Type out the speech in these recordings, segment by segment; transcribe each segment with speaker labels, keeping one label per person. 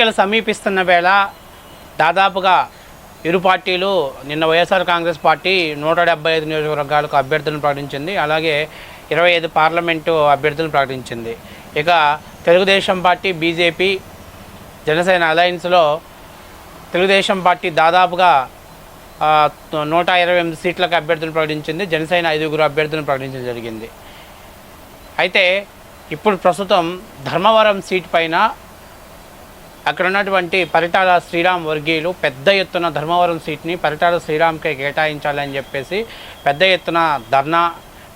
Speaker 1: ఎన్నికలు సమీపిస్తున్న వేళ దాదాపుగా ఇరు పార్టీలు నిన్న వైఎస్ఆర్ కాంగ్రెస్ పార్టీ నూట డెబ్బై ఐదు నియోజకవర్గాలకు అభ్యర్థులను ప్రకటించింది. అలాగే ఇరవై ఐదు పార్లమెంటు అభ్యర్థులను ప్రకటించింది. ఇక తెలుగుదేశం పార్టీ బీజేపీ జనసేన అలయన్స్లో తెలుగుదేశం పార్టీ దాదాపుగా నూట ఇరవై ఎనిమిది సీట్లకు అభ్యర్థులను ప్రకటించింది. జనసేన ఐదుగురు అభ్యర్థులను ప్రకటించడం జరిగింది. అయితే ఇప్పుడు ప్రస్తుతం ధర్మవరం సీట్ పైన అక్కడ ఉన్నటువంటి పరిటాల శ్రీరామ్ వర్గీయులు పెద్ద ఎత్తున ధర్మవరం సీట్ని పరిటాల శ్రీరామ్కే కేటాయించాలని చెప్పేసి పెద్ద ఎత్తున ధర్నా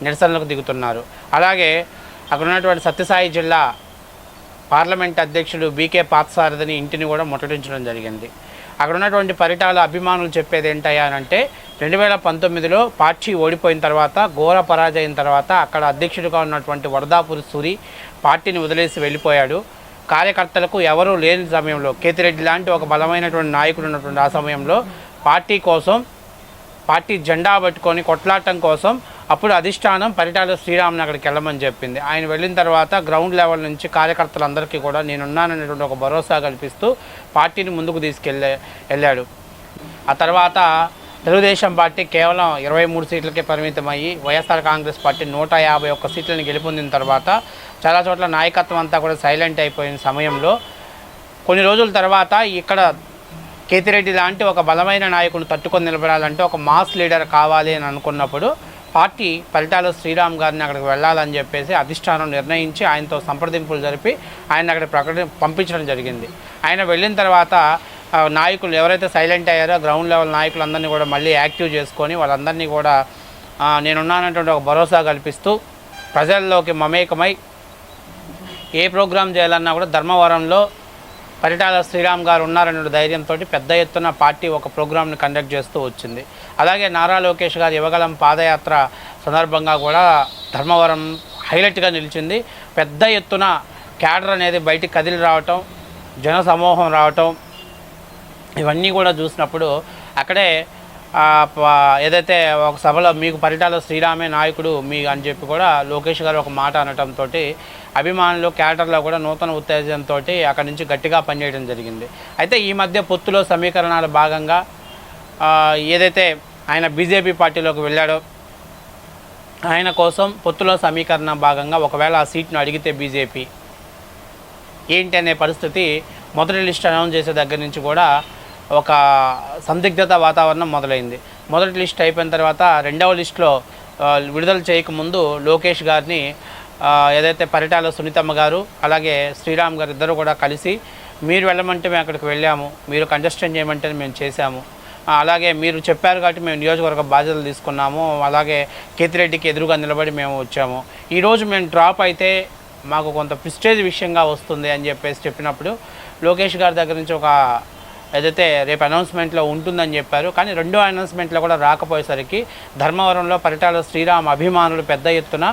Speaker 1: నిరసనలకు దిగుతున్నారు. అలాగే అక్కడ ఉన్నటువంటి సత్యసాయి జిల్లా పార్లమెంట్ అధ్యక్షుడు బీకే పాత్సారథిని ఇంటిని కూడా ముట్టడించడం జరిగింది. అక్కడ ఉన్నటువంటి పరిటాల అభిమానులు చెప్పేది ఏంటయ్యా అని అంటే రెండు వేల పంతొమ్మిదిలో పార్టీ ఓడిపోయిన తర్వాత ఘోర పరాజయం తర్వాత అక్కడ అధ్యక్షుడిగా ఉన్నటువంటి వరదాపురి సూరి పార్టీని వదిలేసి వెళ్ళిపోయాడు. కార్యకర్తలకు ఎవరూ లేని సమయంలో కేతిరెడ్డి లాంటి ఒక బలమైనటువంటి నాయకుడు ఉన్నటువంటి ఆ సమయంలో పార్టీ కోసం పార్టీ జెండా పట్టుకొని కొట్లాటం కోసం అప్పుడు అధిష్టానం పరిటాల శ్రీరామ్ని అక్కడికి వెళ్ళమని చెప్పింది. ఆయన వెళ్ళిన తర్వాత గ్రౌండ్ లెవెల్ నుంచి కార్యకర్తలందరికీ కూడా నేనున్నాననేటువంటి ఒక భరోసా కల్పిస్తూ పార్టీని ముందుకు తీసుకెళ్ళే వెళ్ళాడు. ఆ తర్వాత తెలుగుదేశం పార్టీ కేవలం ఇరవై మూడు సీట్లకే పరిమితమయ్యి వైఎస్ఆర్ కాంగ్రెస్ పార్టీ నూట యాభై ఒక్క సీట్లను గెలుపొందిన తర్వాత చాలా చోట్ల నాయకత్వం అంతా కూడా సైలెంట్ అయిపోయిన సమయంలో కొన్ని రోజుల తర్వాత ఇక్కడ కేతిరెడ్డి లాంటి ఒక బలమైన నాయకుని తట్టుకొని నిలబడాలంటే ఒక మాస్ లీడర్ కావాలి అని అనుకున్నప్పుడు పార్టీ ఫలితాలు శ్రీరామ్ గారిని అక్కడికి వెళ్ళాలని చెప్పేసి అధిష్టానం నిర్ణయించి ఆయనతో సంప్రదింపులు జరిపి ఆయన అక్కడ ప్రకటన పంపించడం జరిగింది. ఆయన వెళ్ళిన తర్వాత నాయకులు ఎవరైతే సైలెంట్ అయ్యారో గ్రౌండ్ లెవెల్ నాయకులందరినీ కూడా మళ్ళీ యాక్టివ్ చేసుకొని వాళ్ళందరినీ కూడా ఆ, నేనున్నానటువంటి ఒక భరోసా కల్పిస్తూ ప్రజల్లోకి మమేకమై ఏ ప్రోగ్రాం చేయాలన్నా కూడా ధర్మవరంలో పరిటాల శ్రీరామ్ గారు ఉన్నారనే ధైర్యంతో పెద్ద ఎత్తున పార్టీ ఒక ప్రోగ్రామ్ని కండక్ట్ చేస్తూ వచ్చింది. అలాగే నారా లోకేష్ గారు యువగలం పాదయాత్ర సందర్భంగా కూడా ధర్మవరం హైలైట్గా నిలిచింది. పెద్ద ఎత్తున క్యాడర్ అనేది బయటికి కదిలి రావటం జన సమూహం రావటం ఇవన్నీ కూడా చూసినప్పుడు అక్కడే ఏదైతే ఒక సభలో మీకు పరిటాల శ్రీరామే నాయకుడు మీ అని చెప్పి కూడా లోకేష్ గారు ఒక మాట అనటంతో అభిమానులు క్యాటర్లో కూడా నూతన ఉత్తేజంతో అక్కడి నుంచి గట్టిగా పనిచేయడం జరిగింది. అయితే ఈ మధ్య పొత్తులో సమీకరణాల భాగంగా ఏదైతే ఆయన బీజేపీ పార్టీలోకి వెళ్ళాడో ఆయన కోసం పొత్తులో సమీకరణ భాగంగా ఒకవేళ ఆ సీట్ను అడిగితే బీజేపీ ఏంటి అనే పరిస్థితి మొదటి లిస్ట్ అనౌన్స్ చేసే దగ్గర నుంచి కూడా ఒక సందిగ్ధత వాతావరణం మొదలైంది. మొదటి లిస్ట్ అయిపోయిన తర్వాత రెండవ లిస్టులో విడుదల చేయకముందు లోకేష్ గారిని ఏదైతే పరిటాల సునీతమ్మ గారు అలాగే శ్రీరామ్ గారు ఇద్దరు కూడా కలిసి మీరు వెళ్ళమంటే మేము అక్కడికి వెళ్ళాము. మీరు కంజెస్టన్ చేయమంటే మేము చేశాము. అలాగే మీరు చెప్పారు కాబట్టి మేము నియోజకవర్గ బాధ్యతలు తీసుకున్నాము. అలాగే కేతిరెడ్డికి ఎదురుగా నిలబడి మేము వచ్చాము. ఈరోజు మేము డ్రాప్ అయితే మాకు కొంత ప్రిస్టేజ్ విషయంగా వస్తుంది అని చెప్పేసి చెప్పినప్పుడు లోకేష్ గారి దగ్గర నుంచి ఒక ఏదైతే రేపు అనౌన్స్మెంట్లో ఉంటుందని చెప్పారు కానీ రెండో అనౌన్స్మెంట్లో కూడా రాకపోయేసరికి ధర్మవరంలో పరిటాల శ్రీరామ్ అభిమానులు పెద్ద ఎత్తున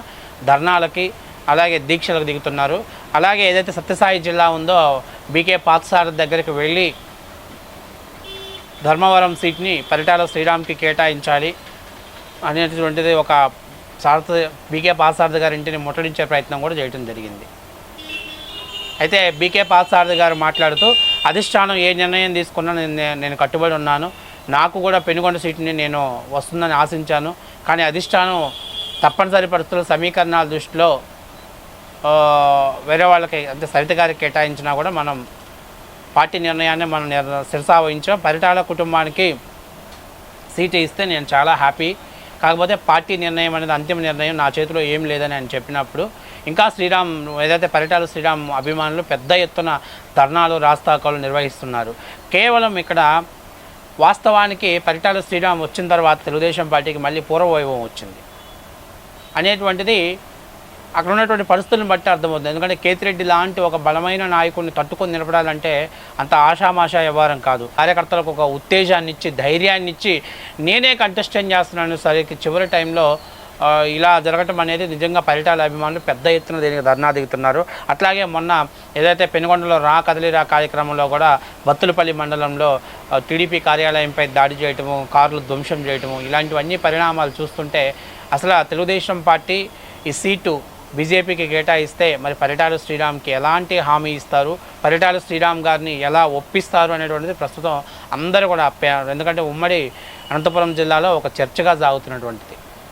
Speaker 1: ధర్నాలకి అలాగే దీక్షలకు దిగుతున్నారు. అలాగే ఏదైతే సత్యసాయి జిల్లా ఉందో బీకే పాత్సార దగ్గరికి వెళ్ళి ధర్మవరం సీట్ని పరిటాల శ్రీరామ్కి కేటాయించాలి అనేటువంటిది ఒక సారథ బీకే పాసారథి గారి ఇంటిని ముట్టడించే ప్రయత్నం కూడా చేయడం జరిగింది. అయితే బీకే పాసారథి గారు మాట్లాడుతూ అధిష్టానం ఏ నిర్ణయం తీసుకున్నా నేను కట్టుబడి ఉన్నాను. నాకు కూడా పెనుగొండ సీటుని నేను వస్తుందని ఆశించాను. కానీ అధిష్టానం తప్పనిసరి పరిస్థితుల సమీకరణాల దృష్టిలో వేరే వాళ్ళకి అంటే సరిత గారికి కేటాయించినా కూడా మనం పార్టీ నిర్ణయాన్ని మనం నిర్- శిరసావహించాం. పరిటాల కుటుంబానికి సీటు ఇస్తే నేను చాలా హ్యాపీ. కాకపోతే పార్టీ నిర్ణయం అనేది అంతిమ నిర్ణయం నా చేతిలో ఏం లేదని ఆయన చెప్పినప్పుడు ఇంకా శ్రీరామ్ ఏదైతే పరిటాల శ్రీరామ్ అభిమానులు పెద్ద ఎత్తున ధర్నాలు రాస్తాకాలు నిర్వహిస్తున్నారు. కేవలం ఇక్కడ వాస్తవానికి పరిటాల శ్రీరామ్ వచ్చిన తర్వాత తెలుగుదేశం పార్టీకి మళ్ళీ పూర్వవైభవం వచ్చింది. అనేటువంటిది అక్కడ ఉన్నటువంటి పరిస్థితులను బట్టి అర్థమవుతుంది. ఎందుకంటే కేతిరెడ్డి లాంటి ఒక బలమైన నాయకుడిని తట్టుకొని నిలబడాలంటే అంత ఆషామాషా వ్యవహారం కాదు. కార్యకర్తలకు ఒక ఉత్తేజాన్ని ఇచ్చి ధైర్యాన్ని ఇచ్చి నేనే కంటెస్టెంట్ చేస్తున్నాను సరే చివరి టైంలో ఇలా జరగటం అనేది నిజంగా పరిటాల అభిమానులు పెద్ద ఎత్తున దీనికి ధర్నా దిగుతున్నారు. అట్లాగే మొన్న ఏదైతే పెనుగొండలో రా కదలిరా కార్యక్రమంలో కూడా బత్తులపల్లి మండలంలో టీడీపీ కార్యాలయంపై దాడి చేయటము కార్లు ధ్వంసం చేయటము ఇలాంటివన్నీ పరిణామాలు చూస్తుంటే అసలు తెలుగుదేశం పార్టీ ఈ సీటు బీజేపీకి కేటాయిస్తే మరి పరిటాల శ్రీరామ్కి ఎలాంటి హామీ ఇస్తారు? పరిటాల శ్రీరామ్ గారిని ఎలా ఒప్పిస్తారు అనేటువంటిది ప్రస్తుతం అందరూ కూడా అప్ప- ఎందుకంటే ఉమ్మడి అనంతపురం జిల్లాలో ఒక చర్చగా సాగుతున్నటువంటిది.